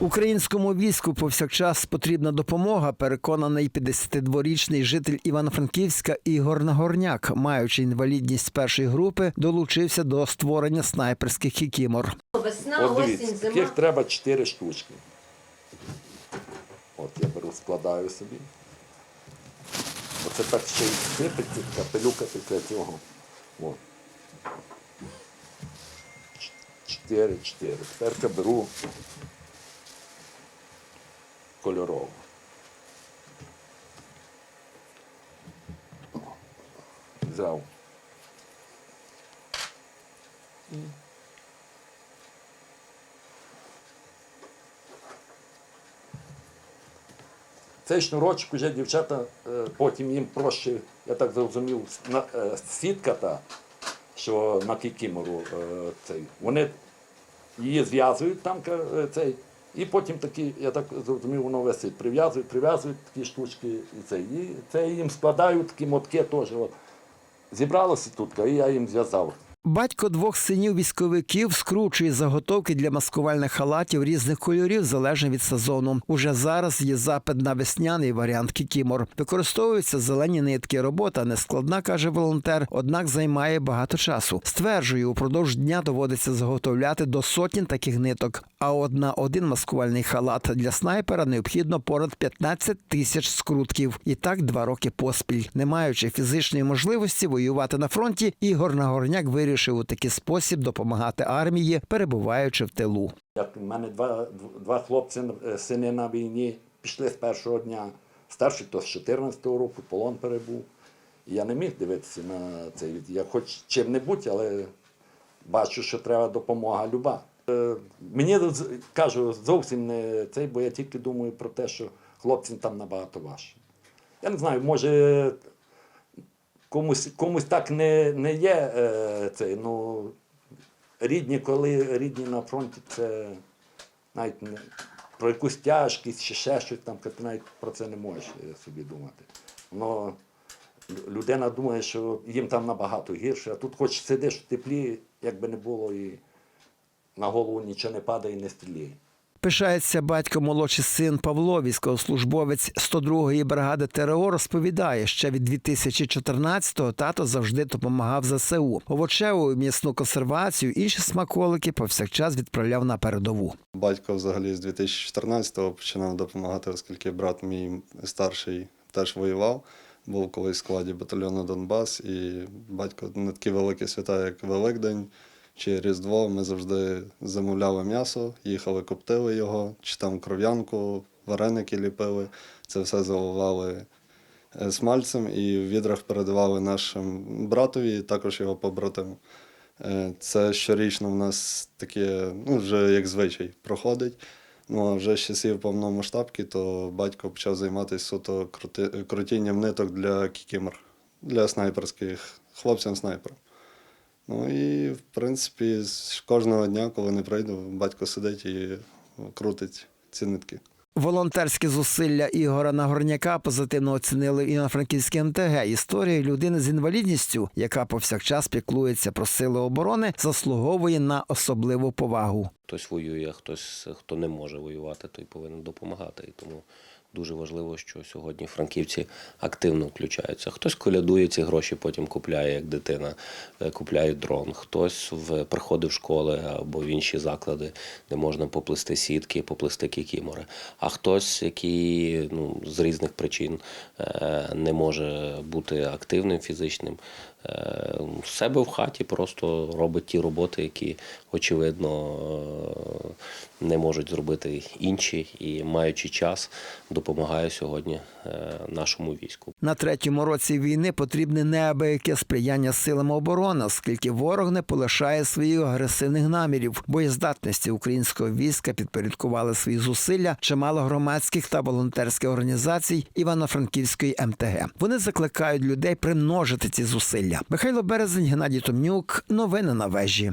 Українському війську повсякчас потрібна допомога. Переконаний 52-річний житель Івано-Франківська Ігор Нагорняк, маючи інвалідність першої групи, долучився до створення снайперських хікімор. Весна, От осінь, зима. таких треба 4 штучки. От я беру, складаю собі. Оце так ще й сипеться, капелюка після цього. От. Ч- Чотири, чотири. Тепер я беру кольорову. О, Взяв. Цей шнурочок вже дівчата, е, потім їм проще, я так зрозумів, на- е, сітка та, що на кікімору е, цей. Вони її зв'язують там цей, і потім такі, я так зрозумів, воно висить. Прив'язують, прив'язують такі штучки і цей. І це їм складають такі мотки теж. От. Зібралося тут, і я їм зв'язав. Батько двох синів військовиків скручує заготовки для маскувальних халатів різних кольорів залежно від сезону. Уже зараз є запит на весняний варіант кікімор. Використовуються зелені нитки. Робота не складна, каже волонтер, однак займає багато часу. Стверджує, упродовж дня доводиться заготовляти до сотні таких ниток. А от на один маскувальний халат для снайпера необхідно понад 15 тисяч скрутків. І так два роки поспіль. Не маючи фізичної можливості воювати на фронті, Ігор Нагорняк вирішив у такий спосіб допомагати армії, перебуваючи в тилу. Як в мене два, два хлопці, е, сини на війні, пішли з першого дня. Старший то з 14-го року, полон перебув. Я не міг дивитися на цей. Я хоч чим-небудь, але бачу, що треба допомога люба. Е, Мені кажу, зовсім не цей, бо я тільки думаю про те, що хлопцям там набагато важче. Я не знаю, може комусь, комусь так не, не є е, цей, ну, рідні, коли рідні на фронті, це навіть не, про якусь тяжкість чи ще щось там, ти навіть про це не можеш е, собі думати. Воно, людина думає, що їм там набагато гірше, а тут хоч сидиш в теплі, як би не було, і на голову нічого не падає і не стріляє. Пишається батько молодший син Павло, військовослужбовець 102-ї бригади ТРО, розповідає, ще від 2014-го тато завжди допомагав ЗСУ. Овочеву м'ясну консервацію, інші смаколики повсякчас відправляв на передову. Батько взагалі з 2014-го починав допомагати, оскільки брат мій старший теж воював. Був колись в складі батальйону Донбас, і батько на такі великі свята, як Великдень чи Різдво, ми завжди замовляли м'ясо, їхали, коптили його, чи там кров'янку, вареники ліпили. Це все заливали е, смальцем і в відрах передавали нашим братові, і також його побратиму. Е, Це щорічно в нас таке, ну, вже як звичай проходить. Ну, а вже з часів повномасштабки, то батько почав займатися суто крутінням ниток для кікімор, для снайперських хлопцям снайперам. Ну і, в принципі, з кожного дня, коли не прийду, батько сидить і крутить ці нитки. Волонтерські зусилля Ігора Нагорняка позитивно оцінили і на франківській МТГ. Історія людини з інвалідністю, яка повсякчас піклується про сили оборони, заслуговує на особливу повагу. Хтось воює, хтось хто не може воювати, той повинен допомагати. І тому дуже важливо, що сьогодні франківці активно включаються. Хтось колядує ці гроші, потім купляє як дитина, е, купляє дрон. Хтось в приходить в школи або в інші заклади, де можна поплести сітки, поплести кікімори. А хтось, який ну, з різних причин е, не може бути активним фізичним, в себе в хаті просто робить ті роботи, які очевидно е, не можуть зробити інші, і маючи час, допомагає сьогодні е, нашому війську. На третьому році війни потрібне неабияке сприяння силам оборони, оскільки ворог не полишає своїх агресивних намірів. Боєздатності українського війська підпорядкували свої зусилля чимало громадських та волонтерських організацій Івано-Франківської МТГ. Вони закликають людей примножити ці зусилля. Михайло Березень, Геннадій Томнюк. Новини на вежі.